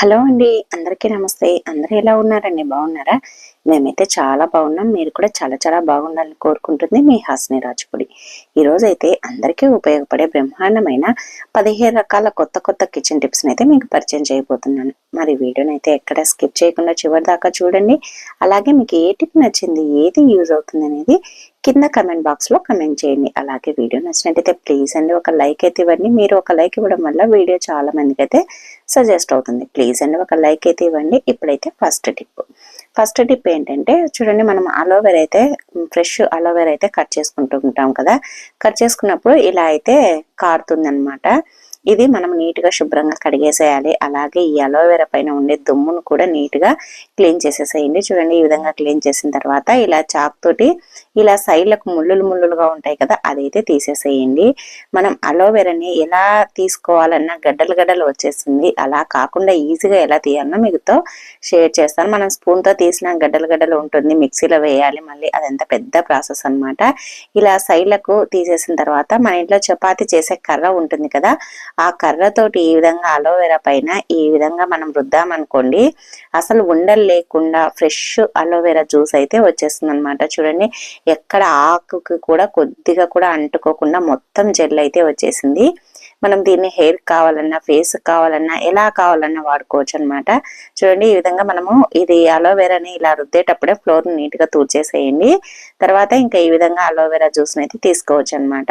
Hello అండి అందరికీ నమస్తే. అందరూ ఎలా ఉన్నారండి? బాగున్నారా? మేమైతే చాలా బాగున్నాం. మీరు కూడా చాలా చాలా బాగుండాలని కోరుకుంటుంది మీ హాసిని రాజుపుడి. ఈరోజు అయితే అందరికీ ఉపయోగపడే బ్రహ్మాండమైన పదిహేను రకాల కొత్త కొత్త కిచెన్ టిప్స్ అయితే మీకు పరిచయం చేయబోతున్నాను. మరి వీడియోని అయితే ఎక్కడ స్కిప్ చేయకుండా చివరి దాకా చూడండి. అలాగే మీకు ఏ టిప్ నచ్చింది ఏది యూజ్ అవుతుంది అనేది కింద కమెంట్ బాక్స్లో కమెంట్ చేయండి. అలాగే వీడియో నచ్చినట్టయితే ప్లీజ్ అండి ఒక లైక్ అయితే ఇవ్వండి. మీరు ఒక లైక్ ఇవ్వడం వల్ల వీడియో చాలా మందికి అయితే సజెస్ట్ అవుతుంది. ప్లీజ్ అండి ఒక లైక్ అయితే ఇవ్వండి. ఇప్పుడైతే ఫస్ట్ టిప్ ఫస్ట్ టిప్ ఏంటంటే చూడండి మనం అలోవెరా అయితే ఫ్రెష్ అలోవెరా అయితే కట్ చేసుకుంటూ ఉంటాం కదా. కట్ చేసుకున్నప్పుడు ఇలా అయితే కారుతుంది అనమాట ఇది మనం నీట్గా శుభ్రంగా కడిగేసేయాలి. అలాగే ఈ అలోవెరా పైన ఉండే దుమ్మును కూడా నీట్గా క్లీన్ చేసేసేయండి. చూడండి ఈ విధంగా క్లీన్ చేసిన తర్వాత ఇలా చాక్ తోటి ఇలా సైడ్లకు ముళ్ళులు ముళ్ళులుగా ఉంటాయి కదా అదైతే తీసేసేయండి. మనం అలోవెరాని ఎలా తీసుకోవాలన్నా గడ్డలు గడ్డలు వచ్చేస్తుంది. అలా కాకుండా ఈజీగా ఎలా తీయాలన్నా మీతో షేర్ చేస్తాను. మనం స్పూన్తో తీసిన గడ్డలు గడ్డలు ఉంటుంది. మిక్సీలో వేయాలి. మళ్ళీ అదంతా పెద్ద ప్రాసెస్ అనమాట ఇలా సైడ్లకు తీసేసిన తర్వాత మన ఇంట్లో చపాతి చేసే కర్ర ఉంటుంది కదా ఆ కర్రతోటి ఈ విధంగా అలోవెరా పైన ఈ విధంగా మనం రుద్దామనుకోండి అసలు ఉండలు లేకుండా ఫ్రెష్ అలోవెరా జ్యూస్ అయితే వచ్చేస్తుంది అనమాట చూడండి ఎక్కడ ఆకుకి కూడా కొద్దిగా కూడా అంటుకోకుండా మొత్తం జెల్ అయితే వచ్చేసింది. మనం దీన్ని హెయిర్ కావాలన్నా ఫేస్ కావాలన్నా ఎలా కావాలన్నా వాడుకోవచ్చు అనమాట చూడండి ఈ విధంగా మనము ఇది అలోవెరాని ఇలా రుద్దేటప్పుడే ఫ్లోర్ నీట్గా తూర్చేసేయండి తర్వాత ఇంకా ఈ విధంగా అలోవెరా జ్యూస్ అయితే తీసుకోవచ్చు అనమాట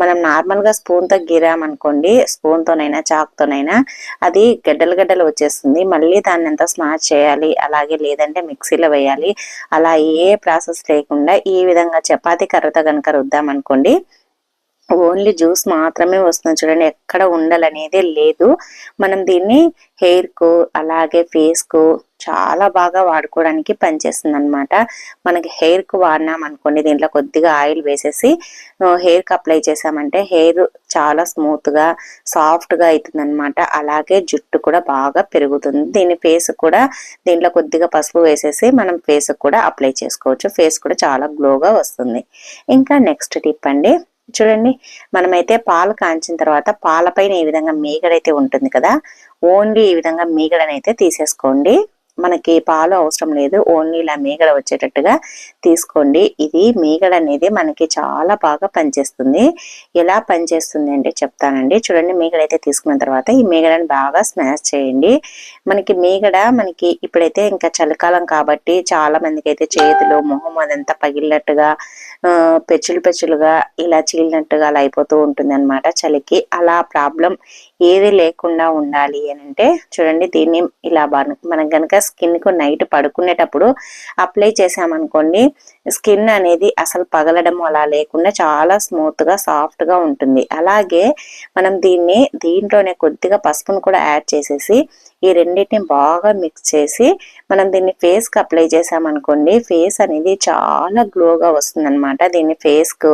మనం నార్మల్గా స్పూన్తో గిరామనుకోండి స్పూన్ తోనైనా చాక్ తోనైనా అది గడ్డలు గడ్డలు వచ్చేస్తుంది. మళ్ళీ దాన్ని అంతా స్నాచ్ చేయాలి అలాగే లేదంటే మిక్సీలో వేయాలి. అలా ఏ ప్రాసెస్ లేకుండా ఈ విధంగా చపాతీ కర్రతో కనుక రుద్దామనుకోండి ఓన్లీ జ్యూస్ మాత్రమే వస్తుంది చూడండి ఎక్కడ ఉండాలనేదే లేదు. మనం దీన్ని హెయిర్కు అలాగే ఫేస్కు చాలా బాగా వాడుకోవడానికి పనిచేస్తుంది అనమాట మనకి హెయిర్కు వాడినాం అనుకోండి దీంట్లో కొద్దిగా ఆయిల్ వేసేసి హెయిర్కి అప్లై చేసామంటే హెయిర్ చాలా స్మూత్గా అవుతుంది అనమాట అలాగే జుట్టు కూడా బాగా పెరుగుతుంది. దీని ఫేస్ కూడా దీంట్లో కొద్దిగా పసుపు వేసేసి మనం ఫేస్ కూడా అప్లై చేసుకోవచ్చు. ఫేస్ కూడా చాలా గ్లోగా వస్తుంది. ఇంకా నెక్స్ట్ టిప్ అండి. చూడండి మనమైతే పాలు కాంచిన తర్వాత పాలపైన ఈ విధంగా మీగడైతే ఉంటుంది కదా ఓన్లీ ఈ విధంగా మీగడనైతే తీసేసుకోండి. మనకి పాలు అవసరం లేదు ఓన్లీ ఇలా మీగడ వచ్చేటట్టుగా తీసుకోండి. ఇది మీగడ అనేది మనకి చాలా బాగా పనిచేస్తుంది. ఎలా పనిచేస్తుంది అంటే చెప్తానండి. చూడండి మీగడ అయితే తీసుకున్న తర్వాత ఈ మీగడని బాగా స్మాష్ చేయండి. మనకి మీగడ మనకి ఇప్పుడైతే ఇంకా చలికాలం కాబట్టి చాలా మందికి అయితే చేతులు మొహం అదంతా పగిలినట్టుగా పెచ్చులు పెచ్చులుగా ఇలా చీలినట్టుగా అలా అయిపోతూ ఉంటుంది అనమాట చలికి. అలా ప్రాబ్లం ఏది లేకుండా ఉండాలి అని అంటే చూడండి దీన్ని ఇలా మనం కనుక స్కిన్కు నైట్ పడుకునేటప్పుడు అప్లై చేసామనుకోండి స్కిన్ అనేది అసలు పగలడం అలా లేకుండా చాలా స్మూత్గా సాఫ్ట్గా ఉంటుంది. అలాగే మనం దీన్ని దీంట్లోనే కొద్దిగా పసుపును కూడా యాడ్ చేసేసి ఈ రెండింటిని బాగా మిక్స్ చేసి మనం దీన్ని ఫేస్కి అప్లై చేసామనుకోండి ఫేస్ అనేది చాలా గ్లోగా వస్తుంది అనమాట దీన్ని ఫేస్కు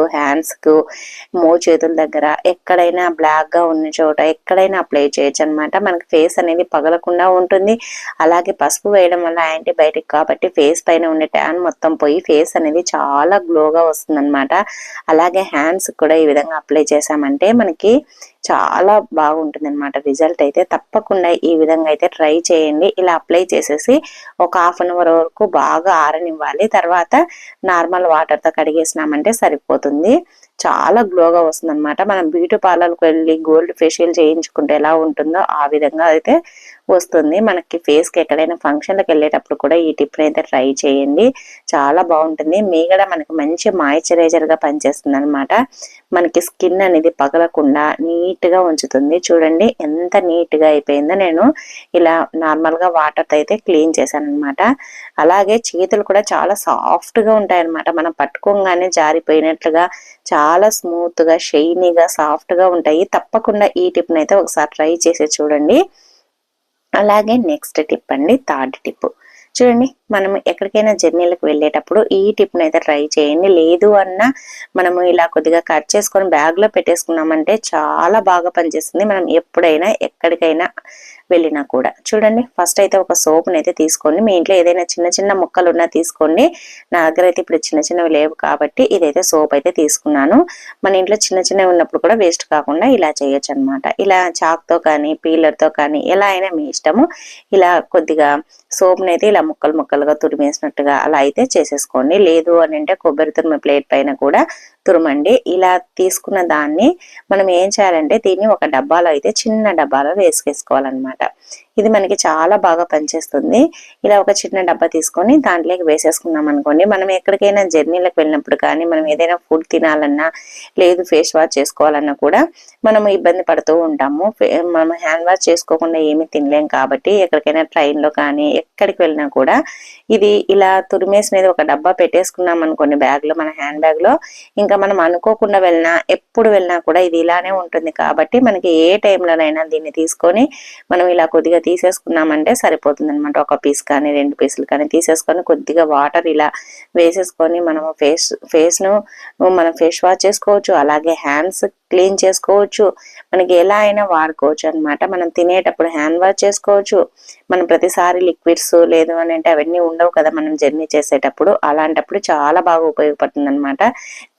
మో చేతుల దగ్గర ఎక్కడైనా బ్లాక్గా ఉన్న చోట ఎక్కడైనా అప్లై చేయొచ్చు అనమాట మనకి ఫేస్ అనేది పగలకుండా ఉంటుంది. అలాగే పసుపు వేయడం వల్ల యాంటీబయాటిక్ కాబట్టి ఫేస్ పైన ఉండే ట్యాన్ మొత్తం పోయి ఫేస్ అనేది అనేది చాలా గ్లోగా వస్తుంది అనమాట అలాగే హ్యాండ్స్ కూడా ఈ విధంగా అప్లై చేసామంటే మనకి చాలా బాగుంటుంది అనమాట రిజల్ట్ అయితే తప్పకుండా ఈ విధంగా అయితే ట్రై చేయండి. ఇలా అప్లై చేసేసి ఒక హాఫ్ అన్ అవర్ వరకు బాగా ఆరనివ్వాలి. తర్వాత నార్మల్ వాటర్తో కడిగేసినామంటే సరిపోతుంది. చాలా గ్లోగా వస్తుంది అనమాట మనం బ్యూటీ పార్లర్కి వెళ్ళి గోల్డ్ ఫేషియల్ చేయించుకుంటే ఎలా ఉంటుందో ఆ విధంగా అయితే వస్తుంది. మనకి ఫేస్కి ఎక్కడైనా ఫంక్షన్లకు వెళ్ళేటప్పుడు కూడా ఈ టిప్ అయితే ట్రై చేయండి. చాలా బాగుంటుంది. మీగడ మనకి మంచి మాయిశ్చరైజర్గా పనిచేస్తుంది అనమాట మనకి స్కిన్ అనేది పగలకుండా నీట్గా ఉంచుతుంది. చూడండి ఎంత నీట్గా అయిపోయిందో నేను ఇలా నార్మల్గా వాటర్తో అయితే క్లీన్ చేశాను అనమాట అలాగే చేతులు కూడా చాలా సాఫ్ట్గా ఉంటాయన్నమాట. ఉంటాయి మనం పట్టుకోగానే జారిపోయినట్లుగా చాలా స్మూత్గా షైనీగా సాఫ్ట్గా ఉంటాయి. తప్పకుండా ఈ టిప్ని అయితే ఒకసారి ట్రై చేసి చూడండి. అలాగే నెక్స్ట్ టిప్ అండి థర్డ్ టిప్. చూడండి మనం ఎక్కడికైనా జర్నీలకు వెళ్ళేటప్పుడు ఈ టిప్ని అయితే ట్రై చేయండి. లేదు అన్న మనము ఇలా కొద్దిగా కట్ చేసుకొని బ్యాగ్లో పెట్టేసుకున్నామంటే చాలా బాగా పనిచేస్తుంది. మనం ఎప్పుడైనా ఎక్కడికైనా వెళ్ళినా కూడా. చూడండి ఫస్ట్ అయితే ఒక సోప్ని అయితే తీసుకోండి. మీ ఇంట్లో ఏదైనా చిన్న చిన్న ముక్కలు ఉన్నా తీసుకోండి. నా దగ్గర అయితే ఇప్పుడు చిన్న చిన్నవి లేవు కాబట్టి ఇదైతే సోప్ అయితే తీసుకున్నాను. మన ఇంట్లో చిన్న చిన్నవి ఉన్నప్పుడు కూడా వేస్ట్ కాకుండా ఇలా చేయొచ్చు అనమాట ఇలా చాక్తో కానీ పీలర్తో కానీ ఎలా అయినా మీ ఇష్టము. ఇలా కొద్దిగా సోప్ని అయితే ఇలా ముక్కలు ముక్కలుగా తురిమేసినట్టుగా అలా అయితే చేసేసుకోండి. లేదు అని అంటే కొబ్బరి తురిమి ప్లేట్ పైన కూడా తురమండి. ఇలా తీసుకున్న దాన్ని మనం ఏం చేయాలంటే దీన్ని ఒక డబ్బాలో అయితే చిన్న డబ్బాలో వేసుకేసుకోవాలన్నమాట. ఇది మనకి చాలా బాగా పనిచేస్తుంది. ఇలా ఒక చిన్న డబ్బా తీసుకొని దాంట్లోకి వేసేసుకున్నాం అనుకోండి. మనం ఎక్కడికైనా జర్నీలకు వెళ్ళినప్పుడు కానీ మనం ఏదైనా ఫుడ్ తినాలన్నా లేదు ఫేస్ వాష్ చేసుకోవాలన్నా కూడా మనం ఇబ్బంది పడుతూ ఉంటాము. మనం హ్యాండ్ వాష్ చేసుకోకుండా ఏమీ తినలేం కాబట్టి ఎక్కడికైనా ట్రైన్లో కానీ ఎక్కడికి వెళ్ళినా కూడా ఇది ఇలా తురిమేసినది ఒక డబ్బా పెట్టేసుకున్నాం అనుకోండి బ్యాగ్లో మన హ్యాండ్ బ్యాగ్లో. ఇంకా మనం అనుకోకుండా వెళ్ళినా ఎప్పుడు వెళ్ళినా కూడా ఇది ఇలానే ఉంటుంది కాబట్టి మనకి ఏ టైంలోనైనా దీన్ని తీసుకొని మనం ఇలా కొద్దిగా తీసేసుకున్నామంటే సరిపోతుంది అనమాట ఒక పీస్ కానీ రెండు పీసులు కానీ తీసేసుకొని కొద్దిగా వాటర్ ఇలా వేసేసుకొని మనము ఫేస్ ఫేస్ను మనం ఫేస్ వాష్ చేసుకోవచ్చు. అలాగే హ్యాండ్స్ క్లీన్ చేసుకోవచ్చు. మనకి ఎలా అయినా వాడుకోవచ్చు అనమాట మనం తినేటప్పుడు హ్యాండ్ వాష్ చేసుకోవచ్చు. మనం ప్రతిసారి లిక్విడ్స్ లేదు అని అంటే అవన్నీ ఉండవు కదా మనం జర్నీ చేసేటప్పుడు. అలాంటప్పుడు చాలా బాగా ఉపయోగపడుతుంది అనమాట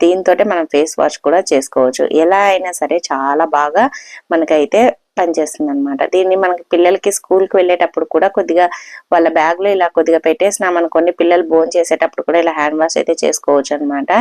దీంతో మనం ఫేస్ వాష్ కూడా చేసుకోవచ్చు. ఎలా అయినా సరే చాలా బాగా మనకైతే పనిచేస్తుంది అనమాట దీన్ని మనకి పిల్లలకి స్కూల్కి వెళ్ళేటప్పుడు కూడా కొద్దిగా వాళ్ళ బ్యాగ్లో ఇలా కొద్దిగా పెట్టేసినాం అనుకోండి పిల్లలు బోన్ చేసేటప్పుడు కూడా ఇలా హ్యాండ్ వాష్ అయితే చేసుకోవచ్చు అనమాట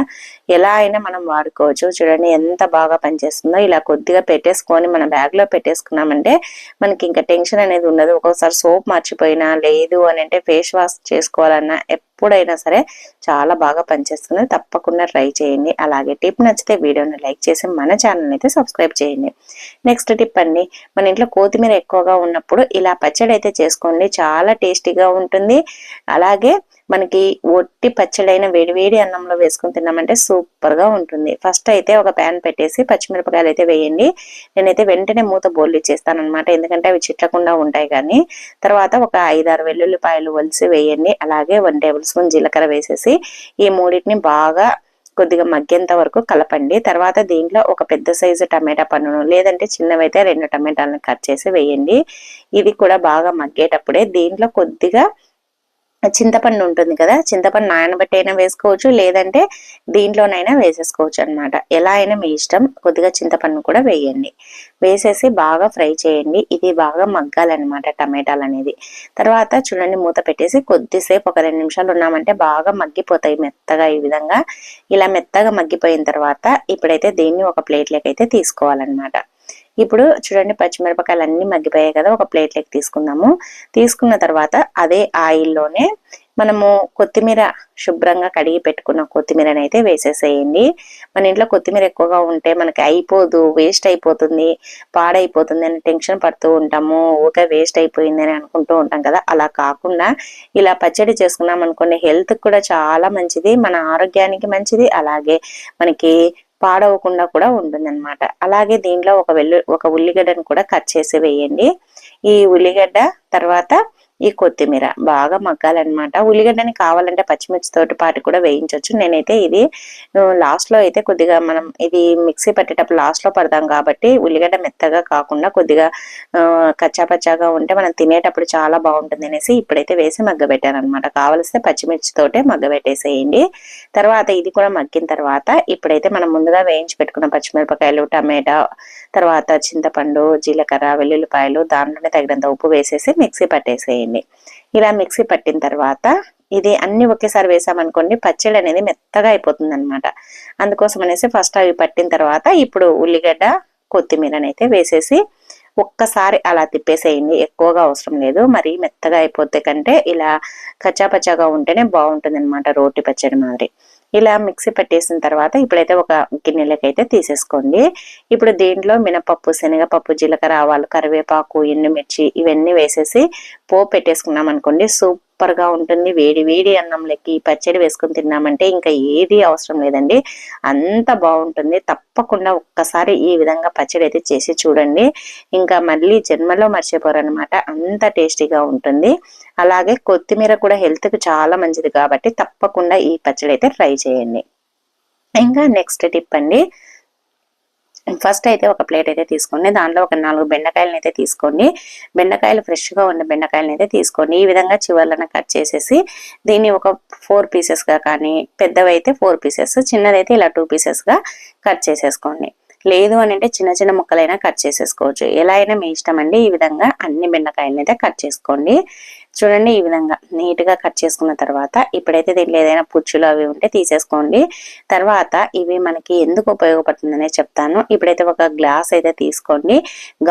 ఎలా అయినా మనం వాడుకోవచ్చు. చూడండి ఎంత బాగా పనిచేస్తుందో. ఇలా కొద్దిగా పెట్టేసుకొని మన బ్యాగ్లో పెట్టేసుకున్నామంటే మనకి ఇంకా టెన్షన్ అనేది ఉండదు. ఒక్కొక్కసారి సోప్ మర్చిపోయినా లేదు అని అంటే ఫేస్ వాష్ చేసుకోవాలన్నా ఎప్పుడైనా సరే చాలా బాగా పనిచేస్తుంది. తప్పకుండా ట్రై చేయండి. అలాగే టిప్ నచ్చితే వీడియోని లైక్ చేసి మన ఛానల్ అయితే సబ్స్క్రైబ్ చేయండి. నెక్స్ట్ టిప్ అండి మన ఇంట్లో కొత్తిమీర ఎక్కువగా ఉన్నప్పుడు ఇలా పచ్చడి అయితే చేసుకోండి. చాలా టేస్టీగా ఉంటుంది. అలాగే మనకి ఒట్టి పచ్చడైన వేడివేడి అన్నంలో వేసుకుని తిన్నామంటే సూపర్గా ఉంటుంది. ఫస్ట్ అయితే ఒక ప్యాన్ పెట్టేసి పచ్చిమిరపకాయలు అయితే వేయండి. నేనైతే వెంటనే మూత బోల్డ్ ఇచ్చేస్తాను అనమాట ఎందుకంటే అవి చిట్టకుండా ఉంటాయి కానీ. తర్వాత ఒక ఐదారు వెల్లుల్లిపాయలు వలిసి వేయండి. అలాగే వన్ టేబుల్ స్పూన్ జీలకర్ర వేసేసి ఈ మూడింటిని బాగా కొద్దిగా మగ్గేంత వరకు కలపండి. తర్వాత దీంట్లో ఒక పెద్ద సైజు టమాటా పన్నును లేదంటే చిన్నవైతే రెండు టమాటాలను కట్ చేసి వేయండి. ఇది కూడా బాగా మగ్గేటప్పుడే దీంట్లో కొద్దిగా చింతపండు ఉంటుంది కదా చింతపండు నానబెట్టి అయినా వేసుకోవచ్చు లేదంటే దీంట్లోనైనా వేసేసుకోవచ్చు అనమాట ఎలా అయినా మీ ఇష్టం కొద్దిగా చింతపండు కూడా వేయండి. వేసేసి బాగా ఫ్రై చేయండి. ఇది బాగా మగ్గాలన్నమాట టమాటాలు అనేది. తర్వాత చూడండి మూత పెట్టేసి కొద్దిసేపు ఒక రెండు నిమిషాలు ఉన్నామంటే బాగా మగ్గిపోతాయి మెత్తగా ఈ విధంగా. ఇలా మెత్తగా మగ్గిపోయిన తర్వాత ఇప్పుడైతే దీన్ని ఒక ప్లేట్లోకి అయితే తీసుకోవాలన్నమాట. ఇప్పుడు చూడండి పచ్చిమిరపకాయలు అన్ని మగ్గిపోయాయి కదా ఒక ప్లేట్లోకి తీసుకుందాము. తీసుకున్న తర్వాత అదే ఆయిల్లోనే మనము కొత్తిమీర శుభ్రంగా కడిగి పెట్టుకున్న కొత్తిమీరని అయితే వేసేసేయండి. మన ఇంట్లో కొత్తిమీర ఎక్కువగా ఉంటే మనకి అయిపోదు వేస్ట్ అయిపోతుంది పాడైపోతుంది అని టెన్షన్ పడుతూ ఉంటాము. ఊకే వేస్ట్ అయిపోయింది అని అనుకుంటూ ఉంటాం కదా అలా కాకుండా ఇలా పచ్చడి చేసుకున్నాం అనుకోండి హెల్త్ కూడా చాలా మంచిది మన ఆరోగ్యానికి మంచిది అలాగే మనకి పాడవకుండా కూడా ఉంటుంది అనమాట అలాగే దీంట్లో ఒక వెల్లు ఒక ఉల్లిగడ్డను కూడా కట్ చేసి వేయండి. ఈ ఉల్లిగడ్డ తర్వాత ఈ కొత్తిమీర బాగా మగ్గాలన్నమాట. ఉల్లిగడ్డని కావాలంటే పచ్చిమిర్చితోటి పాటు కూడా వేయించవచ్చు నేనైతే ఇది లాస్ట్లో అయితే కొద్దిగా మనం ఇది మిక్సీ పట్టేటప్పుడు లాస్ట్లో పడదాం కాబట్టి ఉల్లిగడ్డ మెత్తగా కాకుండా కొద్దిగా కచ్చా పచ్చాగా ఉంటే మనం తినేటప్పుడు చాలా బాగుంటుంది అనేసి ఇప్పుడైతే వేసి మగ్గబెట్టాను అనమాట కావలిస్తే పచ్చిమిర్చితోటే మగ్గబెట్టేసేయండి. తర్వాత ఇది కూడా మగ్గిన తర్వాత ఇప్పుడైతే మనం ముందుగా వేయించి పెట్టుకున్న పచ్చిమిరపకాయలు టమాటా తర్వాత చింతపండు జీలకర్ర వెల్లుల్లిపాయలు దాంట్లోనే తగినంత ఉప్పు వేసేసి మిక్సీ పట్టేసేయండి. ఇలా మిక్సీ పట్టిన తర్వాత ఇది అన్ని ఒకేసారి వేసామనుకోండి పచ్చడి అనేది మెత్తగా అయిపోతుంది అనమాట అందుకోసం అనేసి ఫస్ట్ అవి పట్టిన తర్వాత ఇప్పుడు ఉల్లిగడ్డ కొత్తిమీరని అయితే వేసేసి ఒక్కసారి అలా తిప్పేసేయండి. ఎక్కువగా అవసరం లేదు. మరి మెత్తగా అయిపోతే కంటే ఇలా కచ్చాపచ్చాగా ఉంటేనే బాగుంటుంది అనమాట రోటి పచ్చడి మాదిరి. ఇలా మిక్సీ పెట్టేసిన తర్వాత ఇప్పుడైతే ఒక గిన్నెలకి అయితే తీసేసుకోండి. ఇప్పుడు దీంట్లో మినపప్పు శనగపప్పు జీలకర్ర ఆవాలు కరివేపాకు ఎండుమిర్చి ఇవన్నీ వేసేసి పోపు పెట్టేసుకున్నాం అనుకోండి సూప్ సూపర్గా ఉంటుంది. వేడి వేడి అన్నంలోకి ఈ పచ్చడి వేసుకొని తిన్నామంటే ఇంకా ఏది అవసరం లేదండి. అంత బాగుంటుంది. తప్పకుండా ఒక్కసారి ఈ విధంగా పచ్చడి అయితే చేసి చూడండి. ఇంకా మళ్ళీ జన్మలో మర్చిపోరు అనమాట అంత టేస్టీగా ఉంటుంది. అలాగే కొత్తిమీర కూడా హెల్త్కి చాలా మంచిది కాబట్టి తప్పకుండా ఈ పచ్చడి అయితే ట్రై చేయండి. ఇంకా నెక్స్ట్ టిప్ అండి. ఫస్ట్ అయితే ఒక ప్లేట్ అయితే తీసుకోండి. దాంట్లో ఒక నాలుగు బెండకాయలను అయితే తీసుకోండి. బెండకాయలు ఫ్రెష్గా ఉన్న బెండకాయలను అయితే తీసుకోండి. ఈ విధంగా చివర్లను కట్ చేసేసి దీన్ని ఒక ఫోర్ పీసెస్గా కానీ పెద్దవైతే ఫోర్ పీసెస్ చిన్నదైతే ఇలా టూ పీసెస్గా కట్ చేసేసుకోండి. లేదు అని అంటే చిన్న చిన్న ముక్కలైనా కట్ చేసేసుకోవచ్చు. ఎలా అయినా మీ ఇష్టం అండి. ఈ విధంగా అన్ని బెండకాయలను అయితే కట్ చేసుకోండి. చూడండి ఈ విధంగా నీట్గా కట్ చేసుకున్న తర్వాత ఇప్పుడైతే దీంట్లో ఏదైనా పుచ్చులు అవి ఉంటే తీసేసుకోండి. తర్వాత ఇవి మనకి ఎందుకు ఉపయోగపడుతుందనే చెప్తాను. ఇప్పుడైతే ఒక గ్లాస్ అయితే తీసుకోండి.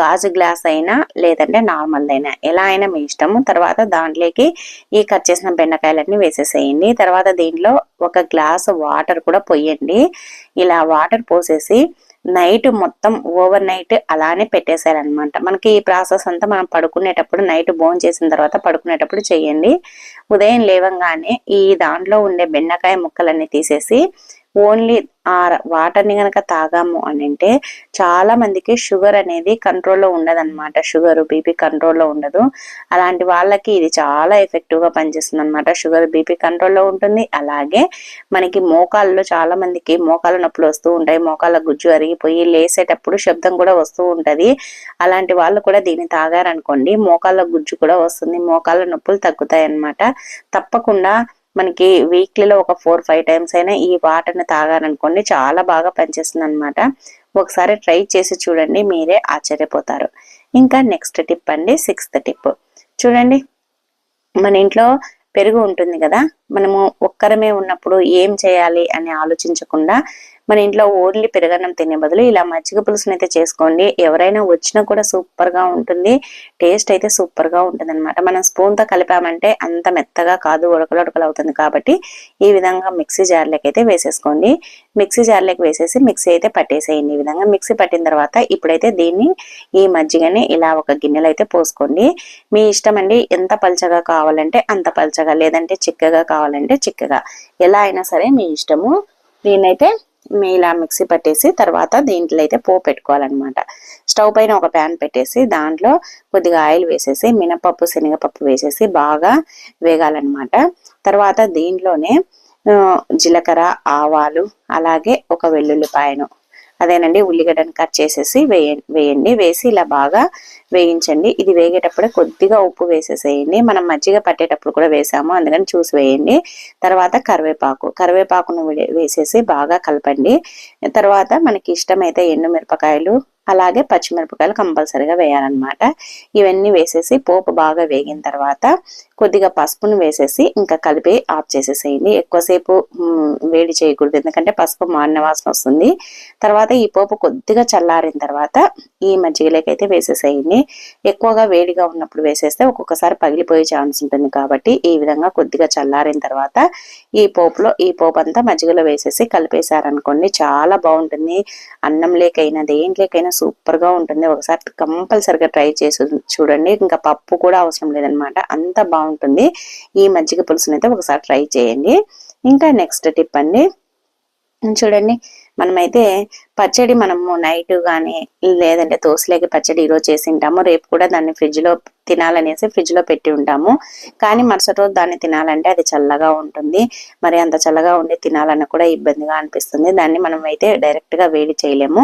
గాజు గ్లాస్ అయినా లేదంటే నార్మల్ అయినా ఎలా అయినా మీ ఇష్టము తర్వాత దాంట్లోకి ఈ కట్ చేసిన బెండకాయలన్నీ వేసేసేయండి. తర్వాత దీంట్లో ఒక గ్లాస్ వాటర్ కూడా పొయ్యండి ఇలా వాటర్ పోసేసి నైట్ మొత్తం ఓవర్ నైట్ అలానే పెట్టేశారనమాట మనకి ఈ ప్రాసెస్ అంతా మనం పడుకునేటప్పుడు నైట్ బోన్ చేసిన తర్వాత పడుకునేటప్పుడు చేయండి. ఉదయం లేవంగానే ఈ దాంట్లో ఉండే బెండకాయ ముక్కలన్నీ తీసేసి ఓన్లీ ఆ వాటర్ని కనుక తాగాము అని అంటే చాలా మందికి షుగర్ అనేది కంట్రోల్లో ఉండదన్నమాట. షుగర్ బీపీ కంట్రోల్లో ఉండదు. అలాంటి వాళ్ళకి ఇది చాలా ఎఫెక్టివ్గా పనిచేస్తుంది అనమాట షుగర్ బీపీ కంట్రోల్లో ఉంటుంది. అలాగే మనకి మోకాల్లో చాలా మందికి మోకాల నొప్పులు వస్తూ ఉంటాయి. మోకాల గుజ్జు అరిగిపోయి లేసేటప్పుడు శబ్దం కూడా వస్తూ ఉంటుంది. అలాంటి వాళ్ళు కూడా దీన్ని తాగారనుకోండి. మోకాళ్ళ గుజ్జు కూడా వస్తుంది. మోకాళ్ళ నొప్పులు తగ్గుతాయి అన్నమాట తప్పకుండా మనకి వీక్లీలో ఒక ఫోర్ ఫైవ్ టైమ్స్ అయినా ఈ వాటర్ని తాగారనుకోండి చాలా బాగా పనిచేస్తుంది అనమాట ఒకసారి ట్రై చేసి చూడండి మీరే ఆశ్చర్యపోతారు. ఇంకా నెక్స్ట్ టిప్ అండి సిక్స్త్ టిప్. చూడండి మన ఇంట్లో పెరుగు ఉంటుంది కదా మనము ఒక్కరమే ఉన్నప్పుడు ఏం చేయాలి అని ఆలోచించకుండా మన ఇంట్లో ఓన్లీ పెరగన్నం తినే బదులు ఇలా మజ్జిగ పులుసుని అయితే చేసుకోండి. ఎవరైనా వచ్చినా కూడా సూపర్గా ఉంటుంది. టేస్ట్ అయితే సూపర్గా ఉంటుంది అనమాట మనం స్పూన్తో కలిపామంటే అంత మెత్తగా కాదు ఉడకలు ఉడకలు అవుతుంది కాబట్టి ఈ విధంగా మిక్సీ జార్లోకి అయితే వేసేసుకోండి. మిక్సీ జార్లోకి వేసేసి మిక్సీ అయితే పట్టేసేయండి. ఈ విధంగా మిక్సీ పట్టిన తర్వాత ఇప్పుడైతే దీన్ని ఈ మజ్జిగని ఇలా ఒక గిన్నెలో అయితే పోసుకోండి. మీ ఇష్టం అండి ఎంత పల్చగా కావాలంటే అంత పల్చగా లేదంటే చిక్కగా కావాలంటే చిక్కగా. ఎలా అయినా సరే మీ ఇష్టము. దీన్నైతే మీ ఇలా మిక్సీ పట్టేసి తర్వాత దీంట్లో అయితే పో పెట్టుకోవాలన్నమాట. స్టవ్ పైన ఒక ప్యాన్ పెట్టేసి దాంట్లో కొద్దిగా ఆయిల్ వేసేసి మినపప్పు శనగపప్పు వేసేసి బాగా వేగాలన్నమాట. తర్వాత దీంట్లోనే జీలకర్ర ఆవాలు అలాగే ఒక వెల్లుల్లిపాయను అదేనండి ఉల్లిగడ్డను కట్ చేసేసి వేయ వేయండి. వేసి ఇలా బాగా వేయించండి. ఇది వేగేటప్పుడే కొద్దిగా ఉప్పు వేసేసేయండి. మనం మజ్జిగ పట్టేటప్పుడు కూడా వేసాము అందుకని చూసి వేయండి. తర్వాత కరివేపాకు కరివేపాకును వేసేసి బాగా కలపండి. తర్వాత మనకి ఇష్టమైతే ఎండు మిరపకాయలు అలాగే పచ్చిమిరపకాయలు కంపల్సరీగా వేయాలన్నమాట. ఇవన్నీ వేసేసి పోపు బాగా వేగిన తర్వాత కొద్దిగా పసుపును వేసేసి ఇంకా కలిపి ఆఫ్ చేసేసేయండి. ఎక్కువసేపు వేడి చేయకూడదు. ఎందుకంటే పసుపు మారిన వాసన వస్తుంది. తర్వాత ఈ పోపు కొద్దిగా చల్లారిన తర్వాత ఈ మజ్జిగలోకి అయితే వేసేసేయండి. ఎక్కువగా వేడిగా ఉన్నప్పుడు వేసేస్తే ఒక్కొక్కసారి పగిలిపోయే ఛాన్స్ ఉంటుంది కాబట్టి ఈ విధంగా కొద్దిగా చల్లారిన తర్వాత ఈ పోపులో ఈ పోపు అంతా మజ్జిగలో వేసేసి కలిపేశారనుకోండి చాలా బాగుంటుంది. అన్నం లేకైనా దేంట్లోకైనా సూపర్ సూపర్గా ఉంటుంది. ఒకసారి కంపల్సరిగా ట్రై చేసి చూడండి. ఇంకా పప్పు కూడా అవసరం లేదనమాట. అంత బాగుంటుంది. ఈ మజ్జిగ పులుసుని అయితే ఒకసారి ట్రై చేయండి. ఇంకా నెక్స్ట్ టిప్ అండి. చూడండి మనమైతే పచ్చడి మనము నైట్ కానీ లేదంటే తోసలేక పచ్చడి ఈరోజు చేసి ఉంటాము రేపు కూడా దాన్ని ఫ్రిడ్జ్లో తినాలనేసి ఫ్రిడ్జ్లో పెట్టి ఉంటాము. కానీ మరుసటి రోజు దాన్ని తినాలంటే అది చల్లగా ఉంటుంది. మరి అంత చల్లగా ఉండి తినాలన్న కూడా ఇబ్బందిగా అనిపిస్తుంది. దాన్ని మనం అయితే డైరెక్ట్గా వేడి చేయలేము.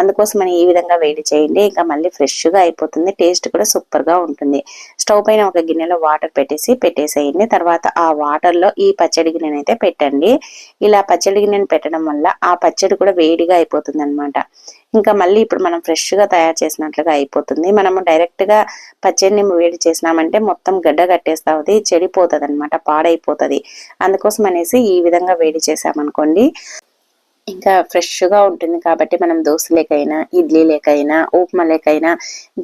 అందుకోసం మనం ఈ విధంగా వేడి చేయండి. ఇంకా మళ్ళీ ఫ్రెష్గా అయిపోతుంది. టేస్ట్ కూడా సూపర్గా ఉంటుంది. స్టవ్ పైన ఒక గిన్నెలో వాటర్ పెట్టేసి పెట్టేసేయండి. తర్వాత ఆ వాటర్లో ఈ పచ్చడి గిన్నెనైతే పెట్టండి. ఇలా పచ్చడి గిన్నెను పెట్టడం వల్ల ఆ పచ్చడి కూడా వేడిగా అయిపోతుంది. అనమాట ఇంకా మళ్ళీ ఇప్పుడు మనం ఫ్రెష్గా తయారు చేసినట్లుగా అయిపోతుంది. మనము డైరెక్ట్గా పచ్చడిని వేడి చేసినామంటే మొత్తం గడ్డ కట్టేస్తా ఉంది చెడిపోతుంది అనమాట పాడైపోతుంది. అందుకోసం అనేసి ఈ విధంగా వేడి చేసామనుకోండి ఇంకా ఫ్రెష్గా ఉంటుంది కాబట్టి మనం దోశ లేకైనా ఇడ్లీ లేకైనా ఉప్మా లేకైనా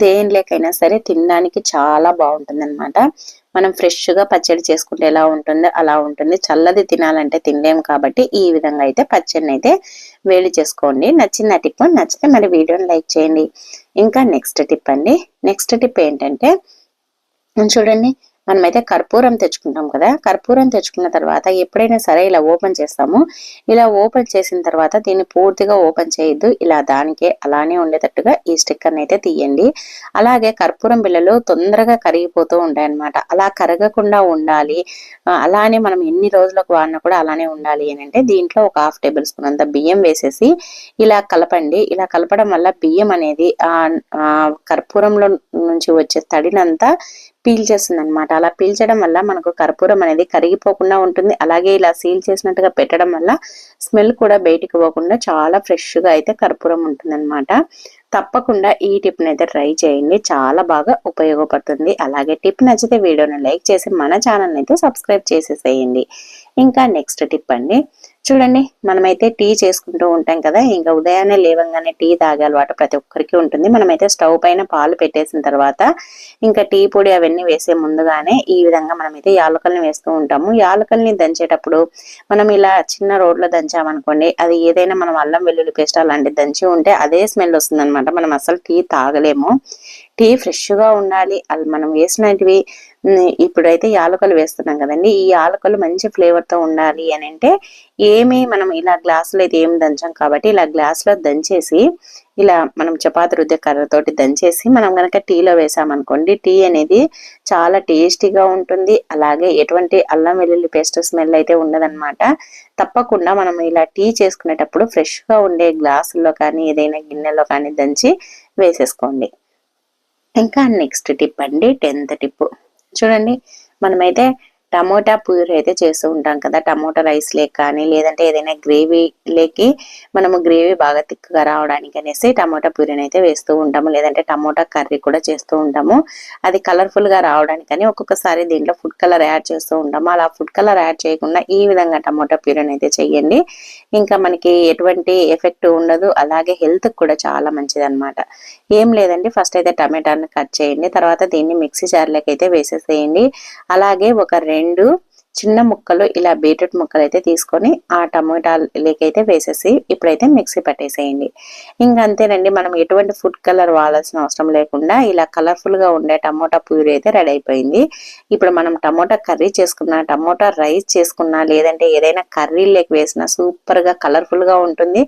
దేని లేకైనా సరే తినడానికి చాలా బాగుంటుంది అనమాట మనం ఫ్రెష్గా పచ్చడి చేసుకుంటే ఎలా ఉంటుందో అలా ఉంటుంది. చల్లది తినాలంటే తినలేము కాబట్టి ఈ విధంగా అయితే పచ్చడిని అయితే వేడి చేసుకోండి. నచ్చిన టిప్? నచ్చితే మరి వీడియోని లైక్ చేయండి. ఇంకా నెక్స్ట్ టిప్ అండి. నెక్స్ట్ టిప్ ఏంటంటే చూడండి మనమైతే కర్పూరం తెచ్చుకుంటాం కదా. కర్పూరం తెచ్చుకున్న తర్వాత ఎప్పుడైనా సరే ఇలా ఓపెన్ చేస్తాము. ఇలా ఓపెన్ చేసిన తర్వాత దీన్ని పూర్తిగా ఓపెన్ చేయొద్దు. ఇలా దానికే అలానే ఉండేటట్టుగా ఈ స్టిక్కర్ని అయితే తీయండి. అలాగే కర్పూరం బిళ్ళలు తొందరగా కరిగిపోతూ ఉంటాయి అన్నమాట అలా కరగకుండా ఉండాలి. అలానే మనం ఎన్ని రోజులకు వాడినా కూడా అలానే ఉండాలి అని అంటే దీంట్లో ఒక హాఫ్ టేబుల్ స్పూన్ అంత బియ్యం వేసేసి ఇలా కలపండి. ఇలా కలపడం వల్ల బియ్యం అనేది కర్పూరంలో నుంచి వచ్చే తడినంతా పీల్చేస్తుంది అనమాట అలా పీల్చడం వల్ల మనకు కర్పూరం అనేది కరిగిపోకుండా ఉంటుంది. అలాగే ఇలా సీల్ చేసినట్టుగా పెట్టడం వల్ల స్మెల్ కూడా బయటికి పోకుండా చాలా ఫ్రెష్గా అయితే కర్పూరం ఉంటుంది తప్పకుండా ఈ టిప్ని అయితే ట్రై చేయండి. చాలా బాగా ఉపయోగపడుతుంది. అలాగే టిప్ నచ్చితే వీడియోని లైక్ చేసి మన ఛానల్ని అయితే సబ్స్క్రైబ్ చేసేసేయండి. ఇంకా నెక్స్ట్ టిప్ అండి. చూడండి మనమైతే టీ చేసుకుంటూ ఉంటాం కదా ఇంకా ఉదయాన్నే లేవంగానే టీ తాగే అలవాటు ప్రతి ఒక్కరికి ఉంటుంది. మనమైతే స్టవ్ పైన పాలు పెట్టేసిన తర్వాత ఇంకా టీ పొడి అవన్నీ వేసే ముందుగానే ఈ విధంగా మనమైతే యాలకల్ని వేస్తూ ఉంటాము. యాలకల్ని దంచేటప్పుడు మనం ఇలా చిన్న రోడ్లో దంచామనుకోండి అది ఏదైనా మనం అల్లం వెల్లుల్లి పేస్ట్ అలాంటివి దంచి ఉంటే అదే స్మెల్ వస్తుంది మనం అసలు టీ తాగలేము. టీ ఫ్రెష్గా ఉండాలి. మనం వేసినవి ఇప్పుడైతే యాలకలు వేస్తున్నాం కదండి. ఈ యాలకలు మంచి ఫ్లేవర్తో ఉండాలి అని అంటే ఏమి మనం ఇలా గ్లాసులో అయితే ఏం దంచాం కాబట్టి ఇలా గ్లాసులో దంచేసి ఇలా మనం చపాతి రుద్దే కర్రతోటి దంచేసి మనం కనుక టీలో వేసామనుకోండి టీ అనేది చాలా టేస్టీగా ఉంటుంది. అలాగే ఎటువంటి అల్లం వెల్లుల్లి పేస్ట్ స్మెల్ అయితే ఉండదన్నమాట. తప్పకుండా మనం ఇలా టీ చేసుకునేటప్పుడు ఫ్రెష్గా ఉండే గ్లాసుల్లో కానీ ఏదైనా గిన్నెలో కానీ దంచి వేసేసుకోండి. ఇంకా నెక్స్ట్ టిప్ అండి టెన్త్ టిప్ చూడండి. మనమైతే టమోటా ప్యూర్ అయితే చేస్తూ ఉంటాం కదా. టమోటా రైస్ లేక్ కానీ లేదంటే ఏదైనా గ్రేవీ లేకి మనము గ్రేవీ బాగా తిక్కుగా రావడానికి అనేసి టమోటా పూరిని అయితే వేస్తూ ఉంటాము. లేదంటే టమోటా కర్రీ కూడా చేస్తూ ఉంటాము. అది కలర్ఫుల్గా రావడానికని ఒక్కొక్కసారి దీంట్లో ఫుడ్ కలర్ యాడ్ చేస్తూ ఉంటాము. అలా ఫుడ్ కలర్ యాడ్ చేయకుండా ఈ విధంగా టమోటా ప్యూరిని అయితే చేయండి. ఇంకా మనకి ఎటువంటి ఎఫెక్ట్ ఉండదు. అలాగే హెల్త్ కూడా చాలా మంచిది అనమాట ఏం లేదండి. ఫస్ట్ అయితే టమాటాను కట్ చేయండి. తర్వాత దీన్ని మిక్సీ జార్లోకి అయితే వేసేసేయండి. అలాగే ఒక రెండు రెండు చిన్న ముక్కలు ఇలా బీట్రూట్ ముక్కలు అయితే తీసుకొని ఆ టమోటాలకైతే వేసేసి ఇప్పుడైతే మిక్సీ పట్టేసేయండి. ఇంకా అంతేనండి మనం ఎటువంటి ఫుడ్ కలర్ వాడాల్సిన అవసరం లేకుండా ఇలా కలర్ఫుల్గా ఉండే టమోటా ప్యూరీ అయితే రెడీ అయిపోయింది. ఇప్పుడు మనం టమోటా కర్రీ చేసుకున్నా టమోటా రైస్ చేసుకున్నా లేదంటే ఏదైనా కర్రీ వేసినా సూపర్గా గా ఉంటుంది.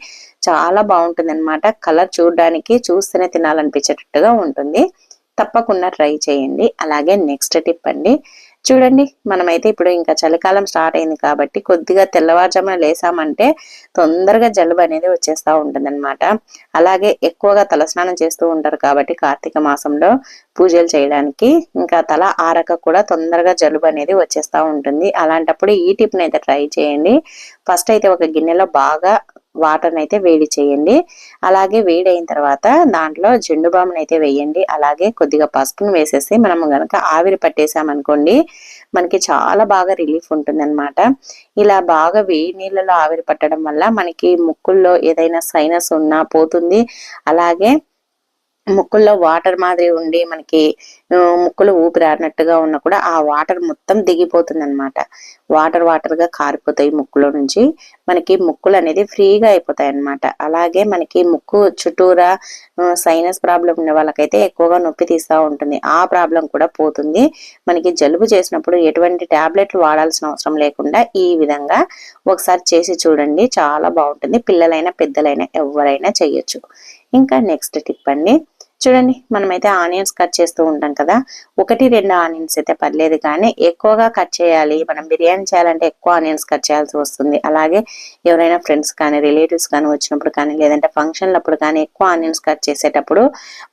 చాలా బాగుంటుంది అనమాట కలర్ చూడడానికి చూస్తేనే తినాలనిపించేటట్టుగా ఉంటుంది. తప్పకుండా ట్రై చేయండి. అలాగే నెక్స్ట్ టిప్ అండి చూడండి మనమైతే ఇప్పుడు ఇంకా చలికాలం స్టార్ట్ అయింది కాబట్టి కొద్దిగా తెల్లవారుజామున లేసామంటే తొందరగా జలుబు అనేది వచ్చేస్తూ ఉంటుంది అనమాట అలాగే ఎక్కువగా తలస్నానం చేస్తూ ఉంటారు కాబట్టి కార్తీక మాసంలో పూజలు చేయడానికి ఇంకా తల ఆరక కూడా తొందరగా జలుబు అనేది వచ్చేస్తూ ఉంటుంది. అలాంటప్పుడు ఈ టిప్ని అయితే ట్రై చేయండి. ఫస్ట్ అయితే ఒక గిన్నెలో బాగా వాటర్ని అయితే వేడి చేయండి. అలాగే వేడి అయిన తర్వాత దాంట్లో జెండు బామును అయితే వేయండి. అలాగే కొద్దిగా పసుపును వేసేసి మనం కనుక ఆవిరి పట్టేసామనుకోండి మనకి చాలా బాగా రిలీఫ్ ఉంటుంది అనమాట ఇలా బాగా వేడి నీళ్ళలో ఆవిరి పట్టడం వల్ల మనకి ముక్కుల్లో ఏదైనా సైనస్ ఉన్నా పోతుంది. అలాగే ముక్కుల్లో వాటర్ మాదిరి ఉండి మనకి ముక్కులు ఊపిరాడినట్టుగా ఉన్నా కూడా ఆ వాటర్ మొత్తం దిగిపోతుంది అనమాట వాటర్ వాటర్గా కారిపోతాయి ముక్కులో నుంచి. మనకి ముక్కులు అనేది ఫ్రీగా అయిపోతాయి అనమాట అలాగే మనకి ముక్కు చుట్టూరా సైనస్ ప్రాబ్లం ఉన్న వాళ్ళకైతే ఎక్కువగా నొప్పి తీస్తూ ఉంటుంది. ఆ ప్రాబ్లం కూడా పోతుంది. మనకి జలుబు చేసినప్పుడు ఎటువంటి ట్యాబ్లెట్లు వాడాల్సిన అవసరం లేకుండా ఈ విధంగా ఒకసారి చేసి చూడండి. చాలా బాగుంటుంది. పిల్లలైనా పెద్దలైనా ఎవరైనా చేయొచ్చు ఇంకా నెక్స్ట్ టిప్ అండి. చూడండి మనమైతే ఆనియన్స్ కట్ చేస్తూ ఉంటాం కదా. ఒకటి రెండు ఆనియన్స్ అయితే పర్లేదు కానీ ఎక్కువగా కట్ చేయాలి. మనం బిర్యానీ చేయాలంటే ఎక్కువ ఆనియన్స్ కట్ చేయాల్సి వస్తుంది. అలాగే ఎవరైనా ఫ్రెండ్స్ కానీ రిలేటివ్స్ కానీ వచ్చినప్పుడు కానీ లేదంటే ఫంక్షన్లప్పుడు కానీ ఎక్కువ ఆనియన్స్ కట్ చేసేటప్పుడు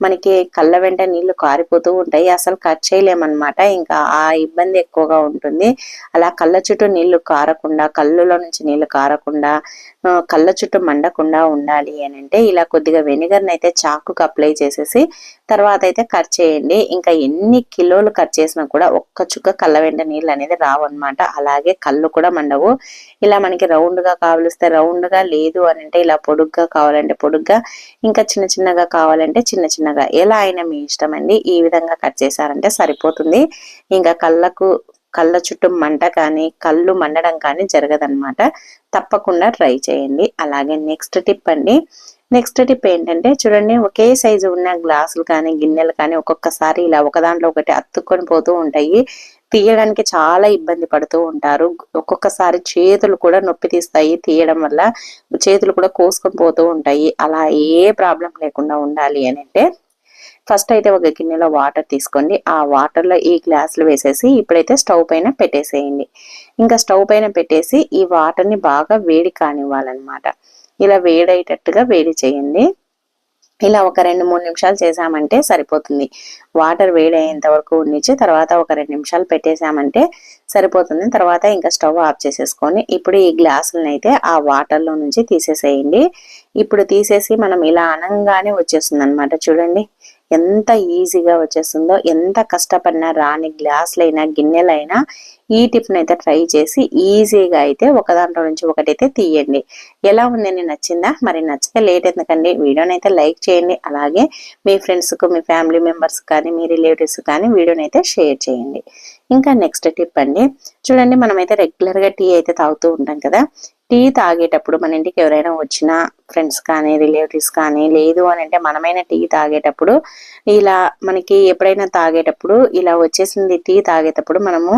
మనకి కళ్ళ వెంట నీళ్ళు కారిపోతూ ఉంటాయి. అసలు కట్ చేయలేమన్నమాట. ఇంకా ఆ ఇబ్బంది ఎక్కువగా ఉంటుంది. అలా కళ్ళ చుట్టూ నీళ్ళు కారకుండా కళ్ళులో నుంచి నీళ్ళు కారకుండా కళ్ళ చుట్టూ మండకుండా ఉండాలి అని అంటే ఇలా కొద్దిగా వెనిగర్ని అయితే చాకుకు అప్లై చేసేసి తర్వాత అయితే కట్ చేయండి. ఇంకా ఎన్ని కిలోలు కట్ చేసినా కూడా ఒక్క చుక్క కళ్ళ వెంట నీళ్ళు అనేది రావన్నమాట. అలాగే కళ్ళు కూడా మండవు. ఇలా మనకి రౌండ్గా కావలిస్తే రౌండ్గా లేదు అని అంటే ఇలా పొడుగ్గా కావాలంటే పొడుగ్గా ఇంకా చిన్న చిన్నగా కావాలంటే చిన్న చిన్నగా. ఎలా అయినా మీ ఇష్టం అండి. ఈ విధంగా కట్ చేశారంటే సరిపోతుంది. ఇంకా కళ్ళకు కళ్ళ చుట్టూ మంట కానీ కళ్ళు మండడం కానీ జరగదనమాట తప్పకుండా ట్రై చేయండి. అలాగే నెక్స్ట్ టిప్ అండి. నెక్స్ట్ టిప్ ఏంటంటే చూడండి ఒకే సైజు ఉన్న గ్లాసులు కానీ గిన్నెలు కానీ ఒక్కొక్కసారి ఇలా ఒక దాంట్లో ఒకటి అత్తుకొని పోతూ ఉంటాయి. తీయడానికి చాలా ఇబ్బంది పడుతూ ఉంటారు. ఒక్కొక్కసారి చేతులు కూడా నొప్పి తీస్తాయి. తీయడం వల్ల చేతులు కూడా కోసుకొని పోతూ ఉంటాయి. అలా ఏ ప్రాబ్లం లేకుండా ఉండాలి అని అంటే ఫస్ట్ అయితే ఒక గిన్నెలో వాటర్ తీసుకోండి. ఆ వాటర్లో ఈ గ్లాసులు వేసేసి ఇప్పుడైతే స్టవ్ పైన పెట్టేసేయండి. ఇంకా స్టవ్ పైన పెట్టేసి ఈ వాటర్ని బాగా వేడి కానివ్వాలన్నమాట. ఇలా వేడయ్యేటట్టుగా వేడి చేయండి. ఇలా ఒక రెండు మూడు నిమిషాలు చేసామంటే సరిపోతుంది. వాటర్ వేడి అయ్యేంత వరకు ఉండించి తర్వాత ఒక రెండు నిమిషాలు పెట్టేసామంటే సరిపోతుంది. తర్వాత ఇంకా స్టవ్ ఆఫ్ చేసేసుకొని ఇప్పుడు ఈ గ్లాసులను అయితే ఆ వాటర్లో నుంచి తీసేసేయండి. ఇప్పుడు తీసేసి మనం ఇలా అనంగానే వచ్చేస్తుంది అనమాట చూడండి ఎంత ఈజీగా వచ్చేస్తుందో ఎంత కష్టపడినా రాని గ్లాసులైనా గిన్నెలైనా ఈ టిప్ని అయితే ట్రై చేసి ఈజీగా అయితే ఒక దాంట్లో నుంచి ఒకటైతే తీయండి. ఎలా ఉందని నచ్చిందా? మరి నచ్చితే లేట్ ఎందుకండి? వీడియోని అయితే లైక్ చేయండి. అలాగే మీ ఫ్రెండ్స్కు మీ ఫ్యామిలీ మెంబర్స్ కానీ మీ రిలేటివ్స్ కానీ వీడియోని అయితే షేర్ చేయండి. ఇంకా నెక్స్ట్ టిప్ అండి. చూడండి మనమైతే రెగ్యులర్గా టీ అయితే తాగుతూ ఉంటాం కదా. టీ తాగేటప్పుడు మన ఇంటికి ఎవరైనా వచ్చినా ఫ్రెండ్స్ కానీ రిలేటివ్స్ కానీ లేదు అని అంటే మనమైన టీ తాగేటప్పుడు ఇలా మనకి ఎప్పుడైనా తాగేటప్పుడు ఇలా వచ్చేసింది టీ తాగేటప్పుడు మనము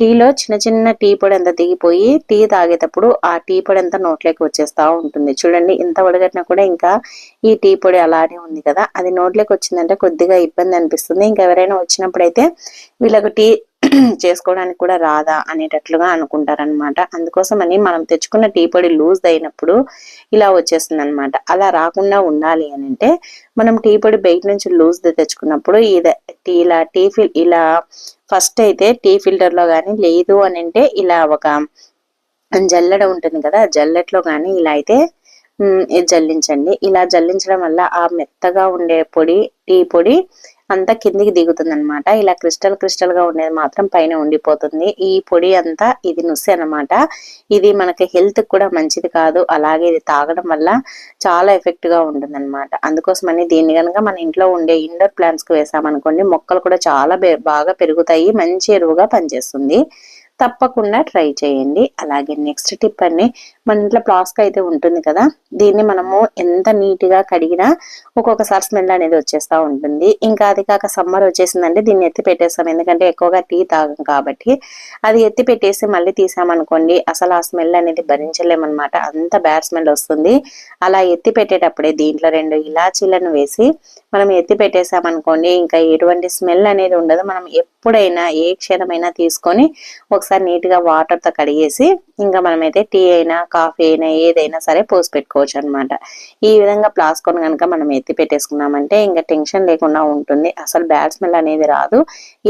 టీలో చిన్న చిన్న టీ పొడి అంతా దిగిపోయి టీ తాగేటప్పుడు ఆ టీ పొడి అంతా నోట్లోకి వచ్చేస్తా ఉంటుంది. చూడండి ఇంత వడగట్టినా కూడా ఇంకా ఈ టీ పొడి అలానే ఉంది కదా. అది నోట్లోకి వచ్చిందంటే కొద్దిగా ఇబ్బంది అనిపిస్తుంది. ఇంకా ఎవరైనా వచ్చినప్పుడు అయితే వీళ్ళకు టీ చేసుకోవడానికి కూడా రాదా అనేటట్లుగా అనుకుంటారనమాట అందుకోసమని మనం తెచ్చుకున్న టీ పొడి లూజ్ అయినప్పుడు ఇలా వచ్చేస్తుంది అనమాట అలా రాకుండా ఉండాలి అని అంటే మనం టీ పొడి బయట నుంచి లూజ్ తెచ్చుకున్నప్పుడు ఇది ఇలా టీ ఫిల్ ఇలా ఫస్ట్ అయితే టీ ఫిల్టర్లో కానీ లేదు అని అంటే ఇలా ఒక జల్లెడ ఉంటుంది కదా జల్లెట్లో కానీ ఇలా అయితే జల్లించండి. ఇలా జల్లించడం వల్ల ఆ మెత్తగా ఉండే పొడి టీ పొడి అంతా కిందికి దిగుతుంది అనమాట ఇలా క్రిస్టల్ క్రిస్టల్గా ఉండేది మాత్రం పైన ఉండిపోతుంది. ఈ పొడి అంతా ఇది నుస్సె అనమాట ఇది మనకి హెల్త్ కూడా మంచిది కాదు. అలాగే ఇది తాగడం వల్ల చాలా ఎఫెక్ట్గా ఉంటుంది అనమాట అందుకోసమని దీన్ని కనుక మన ఇంట్లో ఉండే ఇండోర్ ప్లాంట్స్కు వేసామనుకోండి మొక్కలు కూడా చాలా బాగా పెరుగుతాయి మంచి ఎరువుగా పనిచేస్తుంది. తప్పకుండా ట్రై చేయండి. అలాగే నెక్స్ట్ టిప్ అండి మన ఇంట్లో ప్లాస్క్ అయితే ఉంటుంది కదా దీన్ని మనము ఎంత నీట్గా కడిగినా ఒక్కొక్కసారి స్మెల్ అనేది వచ్చేస్తా ఉంటుంది. ఇంకా అది కాక సమ్మర్ వచ్చేసిందంటే దీన్ని ఎత్తి పెట్టేస్తాం. ఎందుకంటే ఎక్కువగా టీ తాగం కాబట్టి. అది ఎత్తి పెట్టేసి మళ్ళీ తీసామనుకోండి అసలు ఆ స్మెల్ అనేది భరించలేమన్నమాట. అంత బ్యాడ్ స్మెల్ వస్తుంది. అలా ఎత్తి పెట్టేటప్పుడే దీంట్లో రెండు ఇలాచీలను వేసి మనం ఎత్తి పెట్టేసామనుకోండి ఇంకా ఎటువంటి స్మెల్ అనేది ఉండదు. మనం ఎప్పుడైనా ఏ క్షణమైనా తీసుకొని ఒకసారి నీట్గా వాటర్తో కడిగేసి ఇంకా మనమైతే టీ అయినా కాఫీ అయినా ఏదైనా సరే పోసి పెట్టుకోవచ్చు అనమాట ఈ విధంగా ప్లాస్కొని కనుక మనం ఎత్తి పెట్టేసుకున్నామంటే ఇంకా టెన్షన్ లేకుండా ఉంటుంది. అసలు బ్యాడ్ స్మెల్ అనేది రాదు.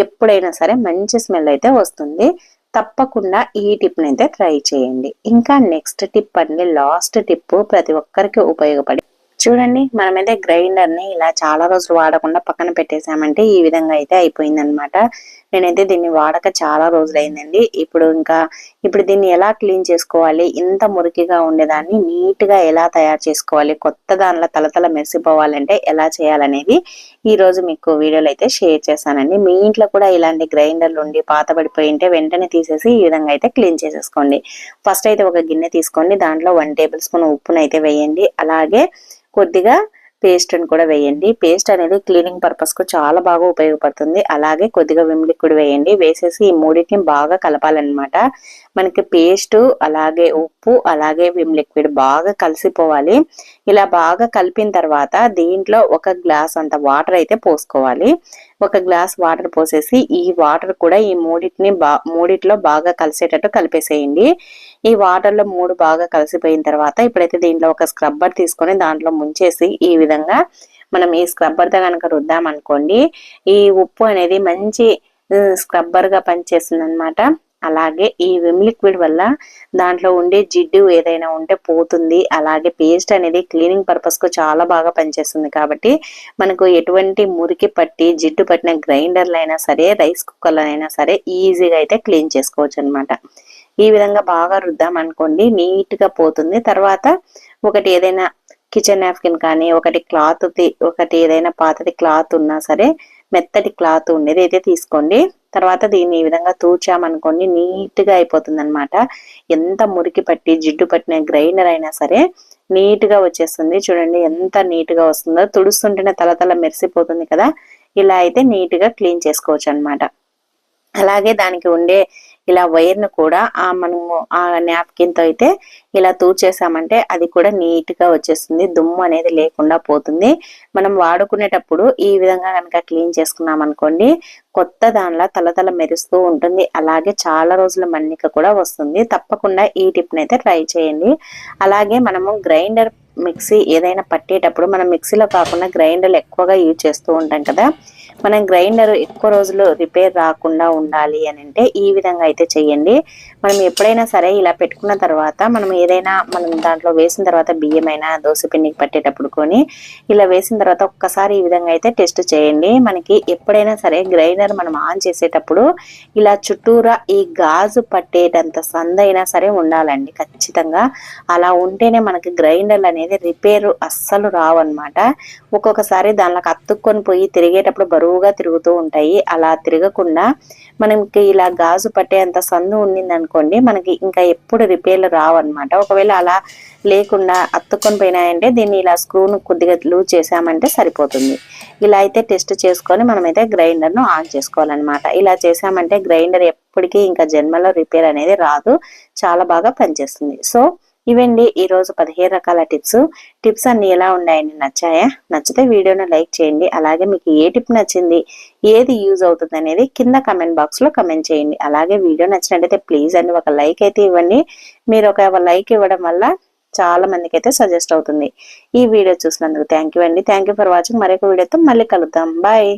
ఎప్పుడైనా సరే మంచి స్మెల్ అయితే వస్తుంది. తప్పకుండా ఈ టిప్ అయితే ట్రై చేయండి. ఇంకా నెక్స్ట్ టిప్ అండి లాస్ట్ టిప్ ప్రతి ఒక్కరికి ఉపయోగపడి చూడండి మనమైతే గ్రైండర్ని ఇలా చాలా రోజులు వాడకుండా పక్కన పెట్టేసామంటే ఈ విధంగా అయితే అయిపోయింది అనమాట నేనైతే దీన్ని వాడక చాలా రోజులైందండి. ఇప్పుడు ఇంకా ఇప్పుడు దీన్ని ఎలా క్లీన్ చేసుకోవాలి ఇంత మురికిగా ఉండేదాన్ని నీట్గా ఎలా తయారు చేసుకోవాలి కొత్త దానిలో తలతల మెరిసిపోవాలంటే ఎలా చేయాలనేది ఈ రోజు మీకు వీడియోలో అయితే షేర్ చేశానండి. మీ ఇంట్లో కూడా ఇలాంటి గ్రైండర్లు ఉండి పాత ఉంటే వెంటనే తీసేసి ఈ విధంగా అయితే క్లీన్ చేసేసుకోండి. ఫస్ట్ అయితే ఒక గిన్నె తీసుకోండి దాంట్లో వన్ టేబుల్ స్పూన్ ఉప్పునైతే వేయండి. అలాగే కొద్దిగా పేస్ట్ అని కూడా వేయండి. పేస్ట్ అనేది క్లీనింగ్ పర్పస్కు చాలా బాగా ఉపయోగపడుతుంది. అలాగే కొద్దిగా విమ్ లిక్విడ్ వేయండి. వేసేసి ఈ మూడింటిని బాగా కలపాలన్నమాట. మనకి పేస్ట్ అలాగే ఉప్పు అలాగే విమ్ లిక్విడ్ బాగా కలిసిపోవాలి. ఇలా బాగా కలిపిన తర్వాత దీంట్లో ఒక గ్లాస్ అంత వాటర్ అయితే పోసుకోవాలి. ఒక గ్లాస్ వాటర్ పోసేసి ఈ వాటర్ కూడా ఈ మూడింటిని బా మూడిట్లో బాగా కలిసేటట్టు కలిపేసేయండి. ఈ వాటర్లో మూడు బాగా కలిసిపోయిన తర్వాత ఇప్పుడైతే దీంట్లో ఒక స్క్రబ్బర్ తీసుకొని దాంట్లో ముంచేసి ఈ విధంగా మనం ఈ స్క్రబ్బర్తో కనుక రుద్దామనుకోండి ఈ ఉప్పు అనేది మంచి స్క్రబ్బర్గా పనిచేస్తుంది అనమాట అలాగే ఈ విమ్ లిక్విడ్ వల్ల దాంట్లో ఉండే జిడ్డు ఏదైనా ఉంటే పోతుంది. అలాగే పేస్ట్ అనేది క్లీనింగ్ పర్పస్కు చాలా బాగా పనిచేస్తుంది కాబట్టి మనకు ఎటువంటి మురికి పట్టి జిడ్డు పట్టిన గ్రైండర్లు అయినా సరే రైస్ కుక్కర్లు అయినా సరే ఈజీగా అయితే క్లీన్ చేసుకోవచ్చు అనమాట ఈ విధంగా బాగా రుద్దాం అనుకోండి నీట్గా పోతుంది. తర్వాత ఒకటి ఏదైనా కిచెన్ నాప్కిన్ కానీ ఒకటి క్లాత్ ఒకటి ఏదైనా పాతది క్లాత్ ఉన్నా సరే మెత్తటి క్లాత్ ఉండేది అయితే తీసుకోండి. తర్వాత దీన్ని ఈ విధంగా తూచామనుకోండి నీట్గా అయిపోతుంది అనమాట ఎంత మురికి పట్టి జిడ్డు పట్టిన గ్రైండర్ అయినా సరే నీట్గా వచ్చేస్తుంది. చూడండి ఎంత నీట్గా వస్తుందో. తుడుస్తుంటేనే తల తల మెరిసిపోతుంది కదా. ఇలా అయితే నీట్గా క్లీన్ చేసుకోవచ్చు అనమాట అలాగే దానికి ఉండే ఇలా వైర్ను కూడా ఆ మనము ఆ నాప్కిన్తో అయితే ఇలా తూచేసామంటే అది కూడా నీట్గా వచ్చేస్తుంది. దుమ్ము అనేది లేకుండా పోతుంది. మనం వాడుకునేటప్పుడు ఈ విధంగా కనుక క్లీన్ చేసుకున్నాం అనుకోండి కొత్త దానిలా తలతల మెరుస్తూ ఉంటుంది. అలాగే చాలా రోజుల మన్నిక కూడా వస్తుంది. తప్పకుండా ఈ టిప్ అయితే ట్రై చేయండి. అలాగే మనము గ్రైండర్ మిక్సీ ఏదైనా పట్టేటప్పుడు మనం మిక్సీలో కాకుండా గ్రైండర్లు ఎక్కువగా యూజ్ చేస్తూ ఉంటాం కదా మనం గ్రైండర్ ఎక్కువ రోజులు రిపేర్ రాకుండా ఉండాలి అని అంటే ఈ విధంగా అయితే చేయండి మనం ఎప్పుడైనా సరే ఇలా పెట్టుకున్న తర్వాత మనం ఏదైనా మనం దాంట్లో వేసిన తర్వాత బియ్యం అయినా దోశ పిండికి పట్టేటప్పుడు కొని ఇలా వేసిన తర్వాత ఒక్కసారి ఈ విధంగా అయితే టెస్ట్ చేయండి. మనకి ఎప్పుడైనా సరే గ్రైండర్ మనం ఆన్ చేసేటప్పుడు ఇలా చుట్టూరా ఈ గాజు పట్టేటంత సందైనా సరే ఉండాలండి. ఖచ్చితంగా అలా ఉంటేనే మనకి గ్రైండర్లు అనేది రిపేర్ అస్సలు రావన్నమాట. ఒక్కొక్కసారి దానిలోకి అత్తుక్కొని పోయి తిరిగేటప్పుడు బరువుగా తిరుగుతూ ఉంటాయి. అలా తిరగకుండా మనకి ఇలా గాజు పట్టేంత సందు ఉండింది అనుకోండి మనకి ఇంకా ఎప్పుడు రిపేర్లు రావన్నమాట. ఒకవేళ అలా లేకుండా అత్తుకొని పోయినాయంటే దీన్ని ఇలా స్క్రూను కొద్దిగా లూజ్ చేసామంటే సరిపోతుంది. ఇలా అయితే టెస్ట్ చేసుకొని మనమైతే గ్రైండర్ను ఆన్ చేసుకోవాలన్నమాట. ఇలా చేసామంటే గ్రైండర్ ఎప్పటికీ ఇంకా జన్మలో రిపేర్ అనేది రాదు. చాలా బాగా పనిచేస్తుంది. సో ఇవండి ఈ రోజు పదిహేను రకాల టిప్స్. టిప్స్ అన్ని ఎలా ఉన్నాయని నచ్చాయా? నచ్చితే వీడియోను లైక్ చేయండి. అలాగే మీకు ఏ టిప్ నచ్చింది? ఏది యూజ్ అవుతుంది అనేది కింద కమెంట్ బాక్స్లో కమెంట్ చేయండి. అలాగే వీడియో నచ్చినట్టయితే ప్లీజ్ అండి ఒక లైక్ అయితే ఇవ్వండి. మీరు ఒక లైక్ ఇవ్వడం వల్ల చాలా మందికి అయితే సజెస్ట్ అవుతుంది. ఈ వీడియో చూసినందుకు థ్యాంక్ యూ అండి. Thank you for watching. మరొక వీడియోతో మళ్ళీ కలుద్దాం. బాయ్.